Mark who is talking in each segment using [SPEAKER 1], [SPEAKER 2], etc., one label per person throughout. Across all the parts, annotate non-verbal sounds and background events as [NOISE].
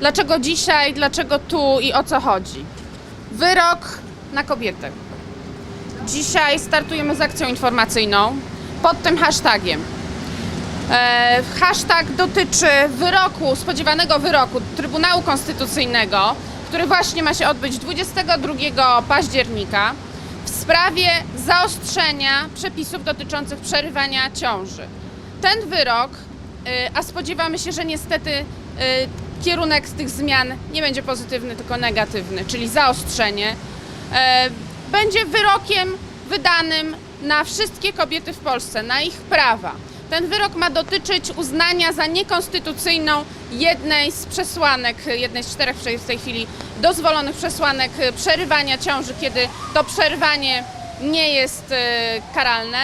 [SPEAKER 1] Dlaczego dzisiaj, dlaczego tu i o co chodzi? Wyrok na kobietę. Dzisiaj startujemy z akcją informacyjną pod tym hashtagiem. E, hashtag dotyczy wyroku, spodziewanego wyroku Trybunału Konstytucyjnego, który właśnie ma się odbyć 22 października w sprawie zaostrzenia przepisów dotyczących przerywania ciąży. Ten wyrok, e, a spodziewamy się, że niestety e, kierunek z tych zmian nie będzie pozytywny, tylko negatywny, czyli zaostrzenie, e, będzie wyrokiem wydanym na wszystkie kobiety w Polsce, na ich prawa. Ten wyrok ma dotyczyć uznania za niekonstytucyjną jednej z przesłanek, jednej z czterech w tej chwili dozwolonych przesłanek e, przerywania ciąży, kiedy to przerwanie nie jest e, karalne.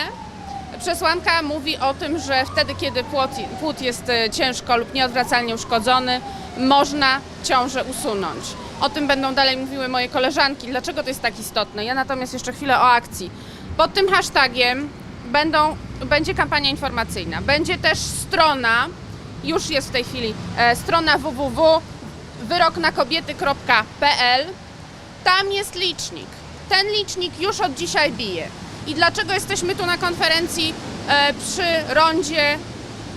[SPEAKER 1] Przesłanka mówi o tym, że wtedy, kiedy płód, płód jest ciężko lub nieodwracalnie uszkodzony, można ciążę usunąć. O tym będą dalej mówiły moje koleżanki, dlaczego to jest tak istotne. Ja natomiast jeszcze chwilę o akcji. Pod tym hashtagiem będą, będzie kampania informacyjna. Będzie też strona, już jest w tej chwili, e, strona www.wyroknakobiety.pl. Tam jest licznik. Ten licznik już od dzisiaj bije. I dlaczego jesteśmy tu na konferencji e, przy rondzie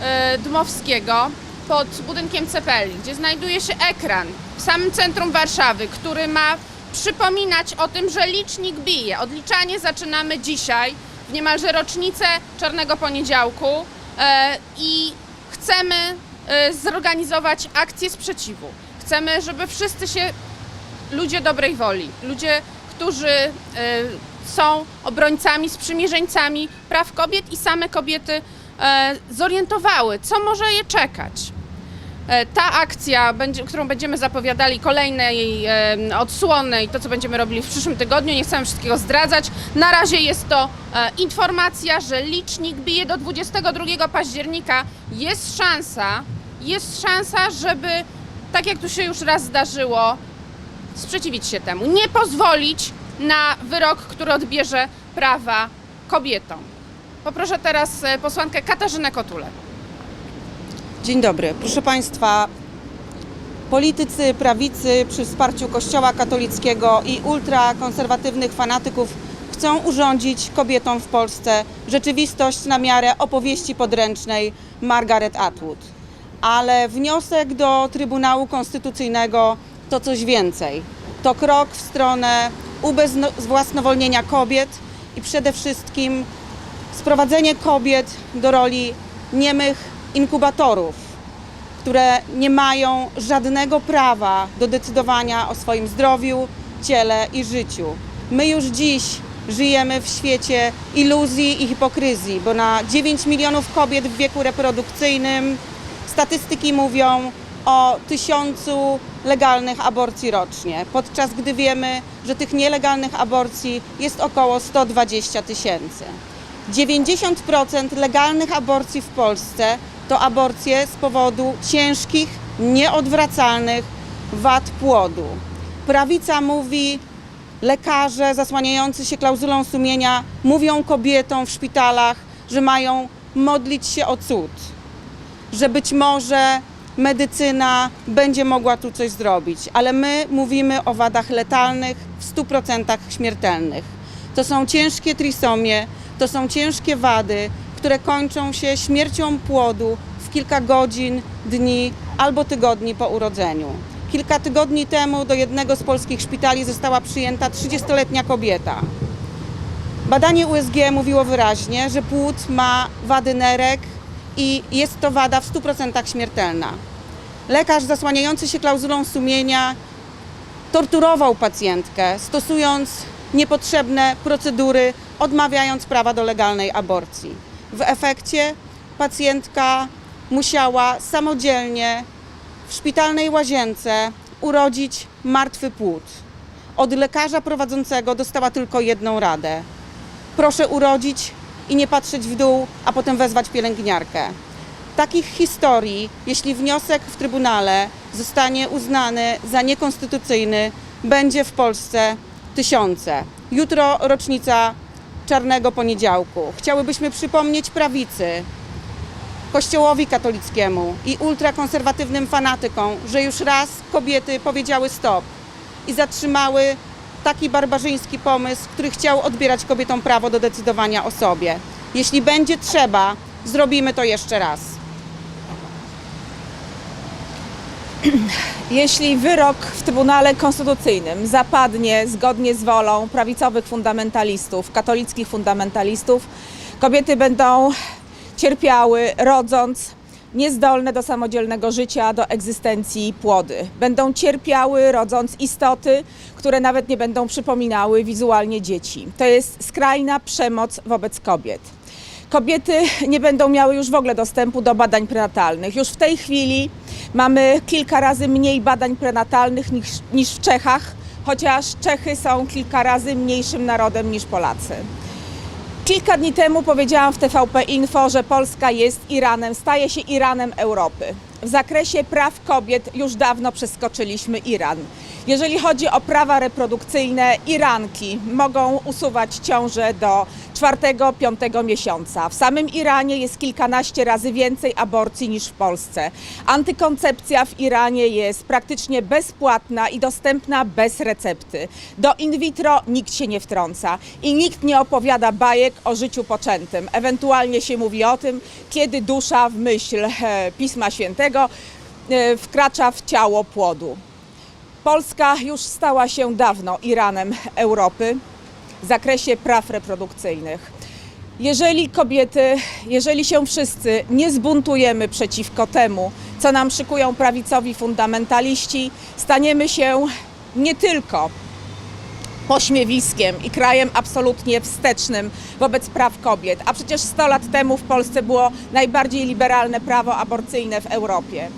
[SPEAKER 1] e, Dmowskiego pod budynkiem Cepeli, gdzie znajduje się ekran w samym centrum Warszawy, który ma przypominać o tym, że licznik bije. Odliczanie zaczynamy dzisiaj, w niemalże rocznicę Czarnego Poniedziałku e, i chcemy e, zorganizować akcję sprzeciwu. Chcemy, żeby wszyscy się ludzie dobrej woli, ludzie, którzy e, są obrońcami, sprzymierzeńcami praw kobiet i same kobiety zorientowały, co może je czekać. E, Ta akcja, którą będziemy zapowiadali, kolejne jej e, odsłony i to, co będziemy robili w przyszłym tygodniu, nie chcemy wszystkiego zdradzać. Na razie jest to e, informacja, że licznik bije do 22 października. Jest szansa, jest szansa, żeby, tak jak tu się już raz zdarzyło, sprzeciwić się temu, nie pozwolić na wyrok, który odbierze prawa kobietom. Poproszę teraz posłankę Katarzynę Kotulę.
[SPEAKER 2] Dzień dobry. Proszę Państwa, politycy prawicy przy wsparciu Kościoła katolickiego i ultrakonserwatywnych fanatyków chcą urządzić kobietom w Polsce rzeczywistość na miarę opowieści podręcznej Margaret Atwood. Ale wniosek do Trybunału Konstytucyjnego to coś więcej. To krok w stronę ubezwłasnowolnienia kobiet i przede wszystkim sprowadzenie kobiet do roli niemych inkubatorów, które nie mają żadnego prawa do decydowania o swoim zdrowiu, ciele i życiu. My już dziś żyjemy w świecie iluzji i hipokryzji, bo na 9 milionów kobiet w wieku reprodukcyjnym statystyki mówią o tysiącu legalnych aborcji rocznie, podczas gdy wiemy, że tych nielegalnych aborcji jest około 120 tysięcy. 90% legalnych aborcji w Polsce to aborcje z powodu ciężkich, nieodwracalnych wad płodu. Prawica mówi, lekarze zasłaniający się klauzulą sumienia mówią kobietom w szpitalach, że mają modlić się o cud, że być może medycyna będzie mogła tu coś zrobić, ale my mówimy o wadach letalnych w 100% śmiertelnych. To są ciężkie trisomie, to są ciężkie wady, które kończą się śmiercią płodu w kilka godzin, dni albo tygodni po urodzeniu. Kilka tygodni temu do jednego z polskich szpitali została przyjęta 30-letnia kobieta. Badanie USG mówiło wyraźnie, że płód ma wady nerek i jest to wada w 100% śmiertelna. Lekarz zasłaniający się klauzulą sumienia torturował pacjentkę, stosując niepotrzebne procedury, odmawiając prawa do legalnej aborcji. W efekcie pacjentka musiała samodzielnie w szpitalnej łazience urodzić martwy płód. Od lekarza prowadzącego dostała tylko jedną radę. Proszę urodzić i nie patrzeć w dół, a potem wezwać pielęgniarkę. Takich historii, jeśli wniosek w Trybunale zostanie uznany za niekonstytucyjny, będzie w Polsce tysiące. Jutro rocznica Czarnego Poniedziałku. Chciałybyśmy przypomnieć prawicy, Kościołowi katolickiemu i ultrakonserwatywnym fanatykom, że już raz kobiety powiedziały stop i zatrzymały taki barbarzyński pomysł, który chciał odbierać kobietom prawo do decydowania o sobie. Jeśli będzie trzeba, zrobimy to jeszcze raz. [CLEARS THROAT]
[SPEAKER 3] Jeśli wyrok w Trybunale Konstytucyjnym zapadnie zgodnie z wolą prawicowych fundamentalistów, katolickich fundamentalistów, kobiety będą cierpiały rodząc niezdolne do samodzielnego życia, do egzystencji płody. Będą cierpiały rodząc istoty, które nawet nie będą przypominały wizualnie dzieci. To jest skrajna przemoc wobec kobiet. Kobiety nie będą miały już w ogóle dostępu do badań prenatalnych. Już w tej chwili mamy kilka razy mniej badań prenatalnych niż, niż w Czechach, chociaż Czechy są kilka razy mniejszym narodem niż Polacy. Kilka dni temu powiedziałam w TVP Info, że Polska jest Iranem, staje się Iranem Europy. W zakresie praw kobiet już dawno przeskoczyliśmy Iran. Jeżeli chodzi o prawa reprodukcyjne, Iranki mogą usuwać ciążę do czwartego, piątego miesiąca. W samym Iranie jest kilkanaście razy więcej aborcji niż w Polsce. Antykoncepcja w Iranie jest praktycznie bezpłatna i dostępna bez recepty. Do in vitro nikt się nie wtrąca i nikt nie opowiada bajek o życiu poczętym. Ewentualnie się mówi o tym, kiedy dusza w myśl e, Pisma Świętego e, wkracza w ciało płodu. Polska już stała się dawno Iranem Europy w zakresie praw reprodukcyjnych. Jeżeli kobiety, jeżeli się wszyscy nie zbuntujemy przeciwko temu, co nam szykują prawicowi fundamentaliści, staniemy się nie tylko pośmiewiskiem i krajem absolutnie wstecznym wobec praw kobiet. A przecież 100 lat temu w Polsce było najbardziej liberalne prawo aborcyjne w Europie.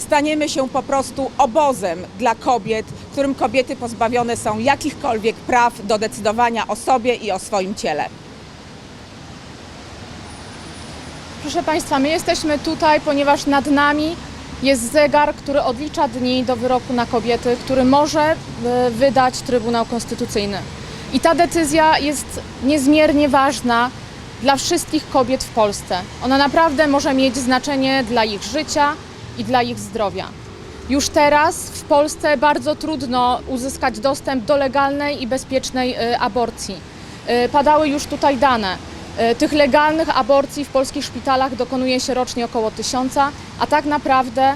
[SPEAKER 3] Staniemy się po prostu obozem dla kobiet, w którym kobiety pozbawione są jakichkolwiek praw do decydowania o sobie i o swoim ciele.
[SPEAKER 4] Proszę Państwa, my jesteśmy tutaj, ponieważ nad nami jest zegar, który odlicza dni do wyroku na kobiety, który może e, wydać Trybunał Konstytucyjny. I ta decyzja jest niezmiernie ważna dla wszystkich kobiet w Polsce. Ona naprawdę może mieć znaczenie dla ich życia i dla ich zdrowia. Już teraz w Polsce bardzo trudno uzyskać dostęp do legalnej i bezpiecznej e, aborcji. E, Padały już tutaj dane. E, Tych legalnych aborcji w polskich szpitalach dokonuje się rocznie około tysiąca, a tak naprawdę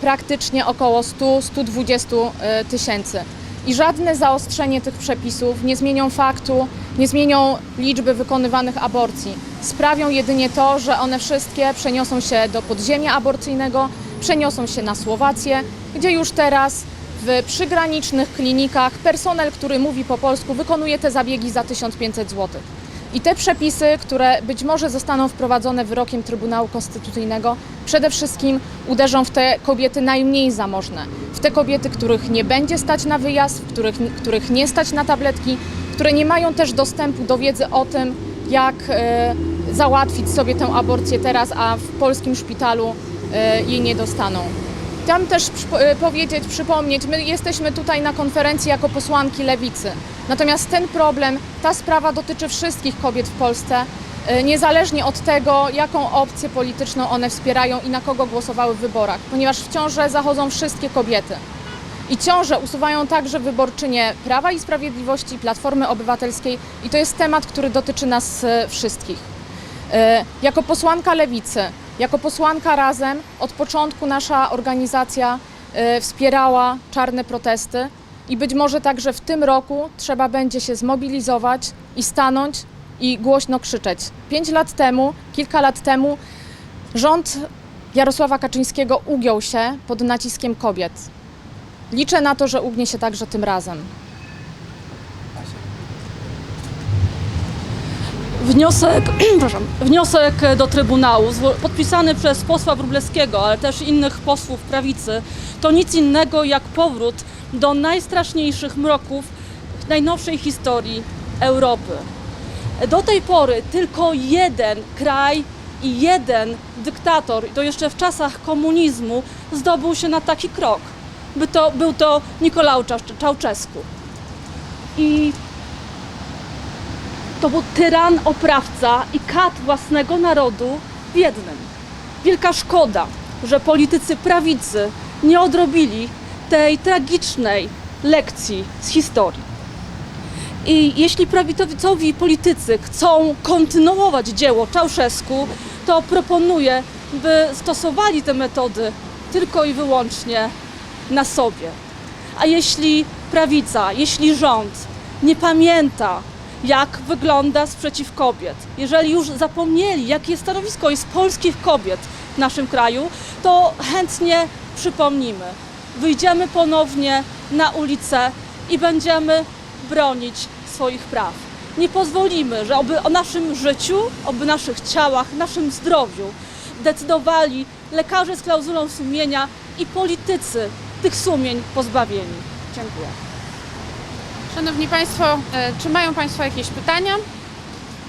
[SPEAKER 4] praktycznie około 100-120 e, tysięcy. I żadne zaostrzenie tych przepisów nie zmienią faktu, nie zmienią liczby wykonywanych aborcji. Sprawią jedynie to, że one wszystkie przeniosą się do podziemia aborcyjnego, przeniosą się na Słowację, gdzie już teraz w przygranicznych klinikach personel, który mówi po polsku, wykonuje te zabiegi za 1500 zł. I te przepisy, które być może zostaną wprowadzone wyrokiem Trybunału Konstytucyjnego, przede wszystkim uderzą w te kobiety najmniej zamożne, w te kobiety, których nie będzie stać na wyjazd, których, których nie stać na tabletki, które nie mają też dostępu do wiedzy o tym, jak e, załatwić sobie tę aborcję teraz, a w polskim szpitalu jej nie dostaną. Chciałam też e, powiedzieć, przypomnieć, my jesteśmy tutaj na konferencji jako posłanki lewicy. Natomiast ten problem, ta sprawa dotyczy wszystkich kobiet w Polsce, e, niezależnie od tego, jaką opcję polityczną one wspierają i na kogo głosowały w wyborach, ponieważ w ciążę zachodzą wszystkie kobiety. I ciążę usuwają także wyborczynie Prawa i Sprawiedliwości, Platformy Obywatelskiej i to jest temat, który dotyczy nas e, wszystkich. Jako posłanka Lewicy, jako posłanka Razem, od początku nasza organizacja e, wspierała czarne protesty i być może także w tym roku trzeba będzie się zmobilizować i stanąć i głośno krzyczeć. Pięć lat temu, kilka lat temu rząd Jarosława Kaczyńskiego ugiął się pod naciskiem kobiet. Liczę na to, że ugnie się także tym razem.
[SPEAKER 5] Wniosek, [CLEARS THROAT] wniosek do Trybunału podpisany przez posła Wróblewskiego, ale też innych posłów prawicy, to nic innego jak powrót do najstraszniejszych mroków najnowszej historii Europy. Do tej pory tylko jeden kraj i jeden dyktator, i to jeszcze w czasach komunizmu, zdobył się na taki krok. By to, był to Nikolał Czałczesku. I to był tyran, oprawca i kat własnego narodu w jednym. Wielka szkoda, że politycy prawicy nie odrobili tej tragicznej lekcji z historii. I jeśli prawicowi politycy chcą kontynuować dzieło Czałszewsku, to proponuję, by stosowali te metody tylko i wyłącznie na sobie. A jeśli prawica, jeśli rząd nie pamięta, jak wygląda sprzeciw kobiet, jeżeli już zapomnieli, jakie jest stanowisko jest polskich kobiet w naszym kraju, to chętnie przypomnimy. Wyjdziemy ponownie na ulicę i będziemy bronić swoich praw. Nie pozwolimy, że oby o naszym życiu, oby naszych ciałach, naszym zdrowiu decydowali lekarze z klauzulą sumienia i politycy tych sumień pozbawieni. Dziękuję.
[SPEAKER 1] Szanowni Państwo, e, czy mają Państwo jakieś pytania?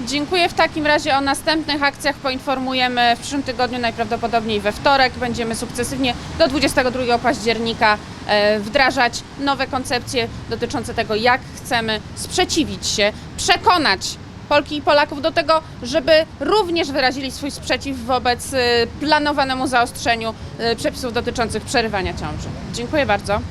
[SPEAKER 1] Dziękuję. W takim razie o następnych akcjach poinformujemy w przyszłym tygodniu, najprawdopodobniej we wtorek. Będziemy sukcesywnie do 22 października e, wdrażać nowe koncepcje dotyczące tego, jak chcemy sprzeciwić się, przekonać Polki i Polaków do tego, żeby również wyrazili swój sprzeciw wobec e, planowanemu zaostrzeniu przepisów dotyczących przerywania ciąży. Dziękuję bardzo.